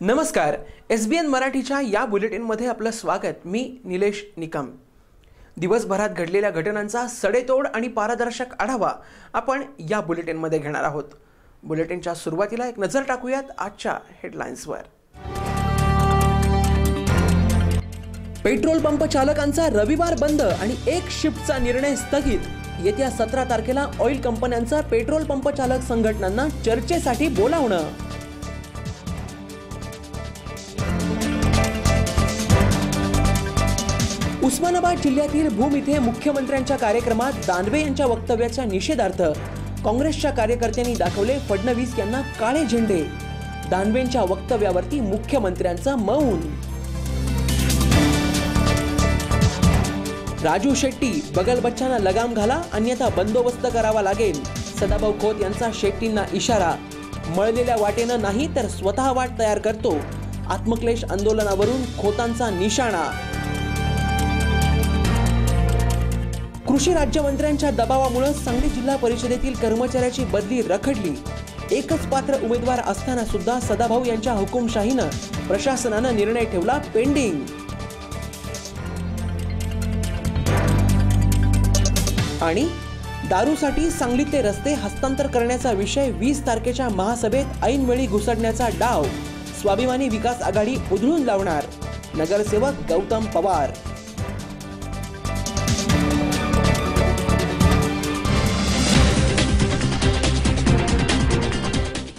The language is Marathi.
नमस्कार एस बी एन मराठीच्या या बुलेटिनमध्ये आपलं स्वागत. मी निलेश निकम. दिवसभरात घडलेल्या घटनांचा सडेतोड आणि पारदर्शक आढावा आपण या बुलेटिनमध्ये घेणार आहोत. बुलेटिनच्या सुरुवातीला एक नजर टाकूयात आजच्या हेडलाईन्सवर पेट्रोल पंप चालकांचा रविवार बंद आणि एक शिफ्टचा निर्णय स्थगित. येत्या सतरा तारखेला ऑइल कंपन्यांचा पेट्रोल पंप चालक संघटनांना चर्चेसाठी बोलावणं. उस्मानाबाद जिल्ह्यातील भूम इथे मुख्यमंत्र्यांच्या कार्यक्रमात दानवे यांच्या वक्तव्याच्या निषेधार्थ काँग्रेसच्या कार्यकर्त्यांनी दाखवले फडणवीस यांना काळे झेंडे. दानवेंच्या वक्तव्यावरती मुख्यमंत्र्यांचं मौन. राजू शेट्टी बगल बच्चांना लगाम घाला अन्यथा बंदोबस्त करावा लागेल. सदाभाऊ खोत यांचा शेट्टींना इशारा. मळलेल्या वाटेनं नाही तर स्वतः वाट तयार करतो. आत्मक्लेश आंदोलनावरून खोतांचा निशाणा. कृषी राज्यमंत्र्यांच्या दबावामुळे सांगली जिल्हा परिषदेतील कर्मचाऱ्याची बदली रखडली. एकच पात्र उमेदवार असताना सुद्धा सदाभाऊ यांच्या हुकुमशाहीनं प्रशासनानं निर्णय ठेवला पेंडिंग. आणि दारूसाठी सांगलीतले रस्ते हस्तांतर करण्याचा विषय वीस तारखेच्या महासभेत ऐनवेळी घुसडण्याचा डाव. स्वाभिमानी विकास आघाडी उधळून लावणार. नगरसेवक गौतम पवार.